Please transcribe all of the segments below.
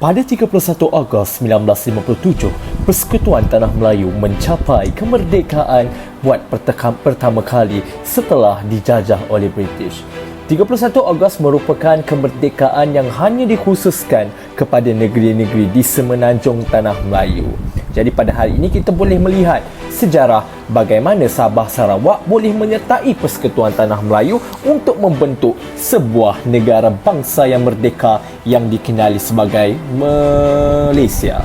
Pada 31 Ogos 1957, Persekutuan Tanah Melayu mencapai kemerdekaan buat pertama kali setelah dijajah oleh British. 31 Ogos merupakan kemerdekaan yang hanya dikhususkan kepada negeri-negeri di semenanjung Tanah Melayu. Jadi pada hari ini kita boleh melihat sejarah bagaimana Sabah Sarawak boleh menyertai Persekutuan Tanah Melayu untuk membentuk sebuah negara bangsa yang merdeka yang dikenali sebagai Malaysia.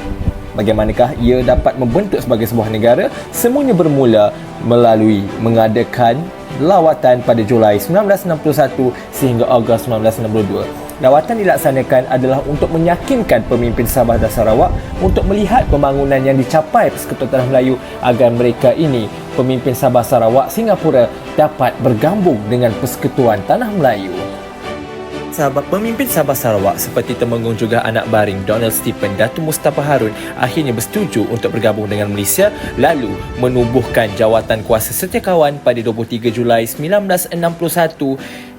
Bagaimanakah ia dapat membentuk sebagai sebuah negara? Semuanya bermula melalui mengadakan lawatan pada Julai 1961 sehingga Ogos 1962. Lawatan dilaksanakan adalah untuk meyakinkan pemimpin Sabah dan Sarawak untuk melihat pembangunan yang dicapai Persekutuan Tanah Melayu agar mereka ini, pemimpin Sabah Sarawak Singapura dapat bergabung dengan Persekutuan Tanah Melayu. Sahabat pemimpin Sabah Sarawak seperti Temenggung juga anak baring Donald Stephen Datu Mustafa Harun akhirnya bersetuju untuk bergabung dengan Malaysia lalu menubuhkan jawatan kuasa setiakawan pada 23 Julai 1961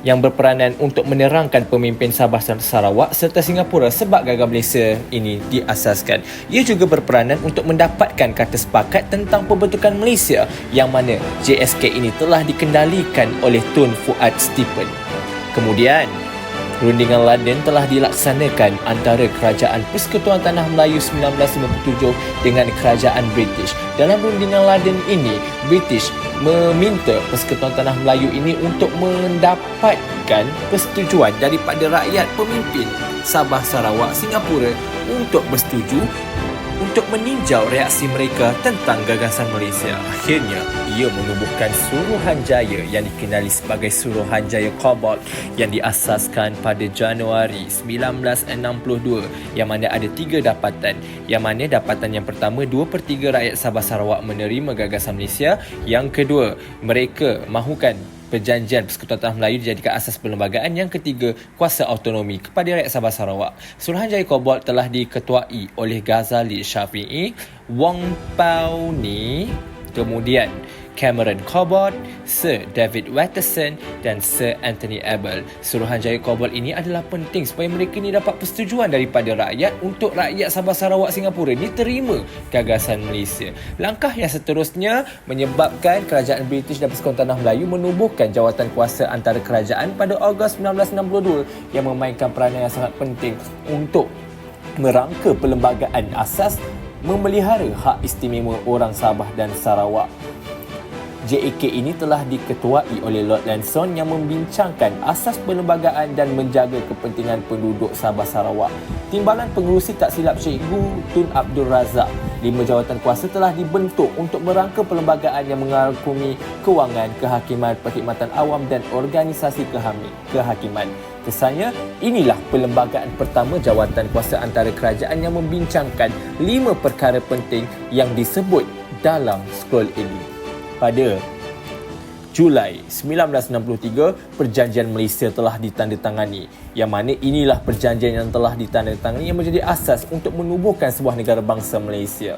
yang berperanan untuk menerangkan pemimpin Sabah dan Sarawak serta Singapura sebab gagah Malaysia ini diasaskan. Ia juga berperanan untuk mendapatkan kata sepakat tentang pembentukan Malaysia yang mana JSK ini telah dikendalikan oleh Tun Fuad Stephen. Kemudian, Rundingan London telah dilaksanakan antara Kerajaan Persekutuan Tanah Melayu 1957 dengan Kerajaan British. Dalam rundingan London ini, British meminta Persekutuan Tanah Melayu ini untuk mendapatkan persetujuan daripada rakyat pemimpin Sabah Sarawak Singapura untuk bersetuju untuk meninjau reaksi mereka tentang gagasan Malaysia. Akhirnya, ia menubuhkan Suruhanjaya yang dikenali sebagai Suruhanjaya Cobalt yang diasaskan pada Januari 1962 yang mana ada tiga dapatan. Yang mana dapatan yang pertama, dua per tiga rakyat Sabah Sarawak menerima gagasan Malaysia. Yang kedua, mereka mahukan Perjanjian Persekutuan Melayu dijadikan asas perlembagaan yang ketiga kuasa autonomi kepada rakyat Sabah Sarawak. Suruhanjaya Kobalt telah diketuai oleh Ghazali Syafi'i, Wong Pao Ni, kemudian Cameron Cobalt, Sir David Watterson dan Sir Anthony Abel. Suruhanjaya Cobalt ini adalah penting supaya mereka ini dapat persetujuan daripada rakyat untuk rakyat Sabah Sarawak Singapura ini terima gagasan Malaysia. Langkah yang seterusnya menyebabkan kerajaan British dan Persekutuan Tanah Melayu menubuhkan jawatan kuasa antara kerajaan pada Ogos 1962 yang memainkan peranan yang sangat penting untuk merangka perlembagaan asas memelihara hak istimewa orang Sabah dan Sarawak. JAK ini telah diketuai oleh Lord Lanson yang membincangkan asas perlembagaan dan menjaga kepentingan penduduk Sabah Sarawak. Timbalan pengurusi tak silap Cikgu Tun Abdul Razak. Lima jawatan kuasa telah dibentuk untuk merangka perlembagaan yang mengagumi kewangan, kehakiman, perkhidmatan awam dan organisasi kehakiman. Kesannya, inilah perlembagaan pertama jawatan kuasa antara kerajaan yang membincangkan lima perkara penting yang disebut dalam scroll ini pada Julai 1963 perjanjian Malaysia telah ditandatangani yang mana inilah perjanjian yang telah ditandatangani yang menjadi asas untuk menubuhkan sebuah negara bangsa Malaysia.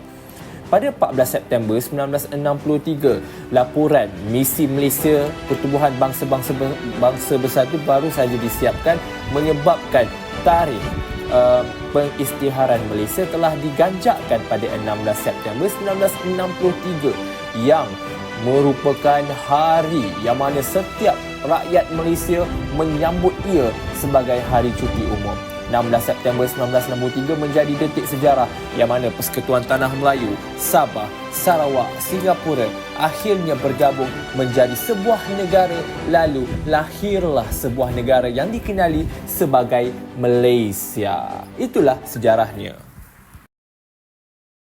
Pada 14 September 1963, laporan misi Malaysia Pertubuhan Bangsa-Bangsa Bangsa Bersatu baru saja disiapkan menyebabkan tarikh uh, pengisytiharan Malaysia telah diganjakkan pada 16 September 1963 yang merupakan hari yang mana setiap rakyat Malaysia menyambut ia sebagai hari cuti umum. 16 September 1963 menjadi detik sejarah yang mana Persekutuan Tanah Melayu, Sabah, Sarawak, Singapura akhirnya bergabung menjadi sebuah negara lalu lahirlah sebuah negara yang dikenali sebagai Malaysia. Itulah sejarahnya.